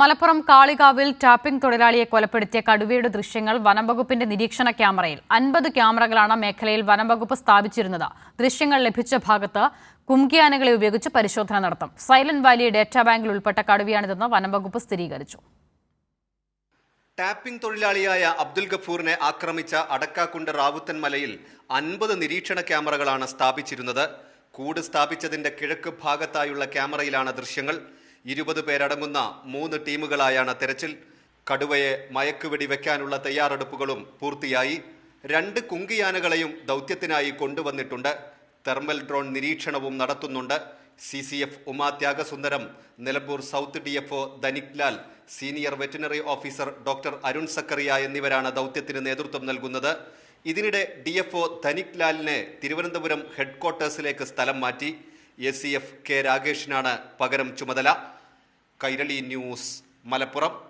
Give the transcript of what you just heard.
Malappuram കാളികാവിൽ tapping തൊഴിലാളിയെ കൊലപ്പെടുത്തിയ കടുവയുടെ ദൃശ്യങ്ങൾ വനംവകുപ്പിന്റെ നിരീക്ഷണ ക്യാമറയിൽ. അൻപത് ക്യാമറകളാണ് മേഖലയിൽ വനംവകുപ്പ് സ്ഥാപിച്ചിരുന്നത്. ദൃശ്യങ്ങൾ ലഭിച്ച ഭാഗത്ത് കുംകിയാനകളെ ഉപയോഗിച്ച് പരിശോധന നടത്തും. സൈലന്റ് വാലി ഡേറ്റാ ബാങ്കിൽ ഉൾപ്പെട്ട കടുവയാണിതെന്ന് വനംവകുപ്പ് സ്ഥിരീകരിച്ചു. ടാപ്പിംഗ് തൊഴിലാളിയായ അബ്ദുൽ ഗഫൂറിനെ ആക്രമിച്ച അടക്കാക്കുണ്ട് റാവുത്തൻ മലയിൽ അൻപത് നിരീക്ഷണ ക്യാമറകളാണ് സ്ഥാപിച്ചിരുന്നത്. കൂട് സ്ഥാപിച്ചതിന്റെ കിഴക്ക് ഭാഗത്തായുള്ള ക്യാമറയിലാണ് ദൃശ്യങ്ങൾ. ഇരുപത് പേരടങ്ങുന്ന മൂന്ന് ടീമുകളായാണ് തെരച്ചിൽ. കടുവയെ മയക്കുവെടി വെക്കാനുള്ള തയ്യാറെടുപ്പുകളും പൂർത്തിയായി. രണ്ട് കുങ്കിയാനകളെയും ദൗത്യത്തിനായി കൊണ്ടുവന്നിട്ടുണ്ട്. തെർമൽ ഡ്രോൺ നിരീക്ഷണവും നടത്തുന്നുണ്ട്. C C F Uma Thyagasundaram Nilambur south D F O Dhanik Lal senior veterinary officer doctor Arun Zachariah എന്നിവരാണ് ദൗത്യത്തിന് നേതൃത്വം നൽകുന്നത്. ഇതിനിടെ ഡി എഫ് ഒ ധനിക് ലാലിനെ തിരുവനന്തപുരം ഹെഡ്ക്വാർട്ടേഴ്സിലേക്ക് സ്ഥലം മാറ്റി. എസ് സി എഫ് കെ രാഗേഷിനാണ് പകരം ചുമതല. കൈരളി ന്യൂസ് മലപ്പുറം.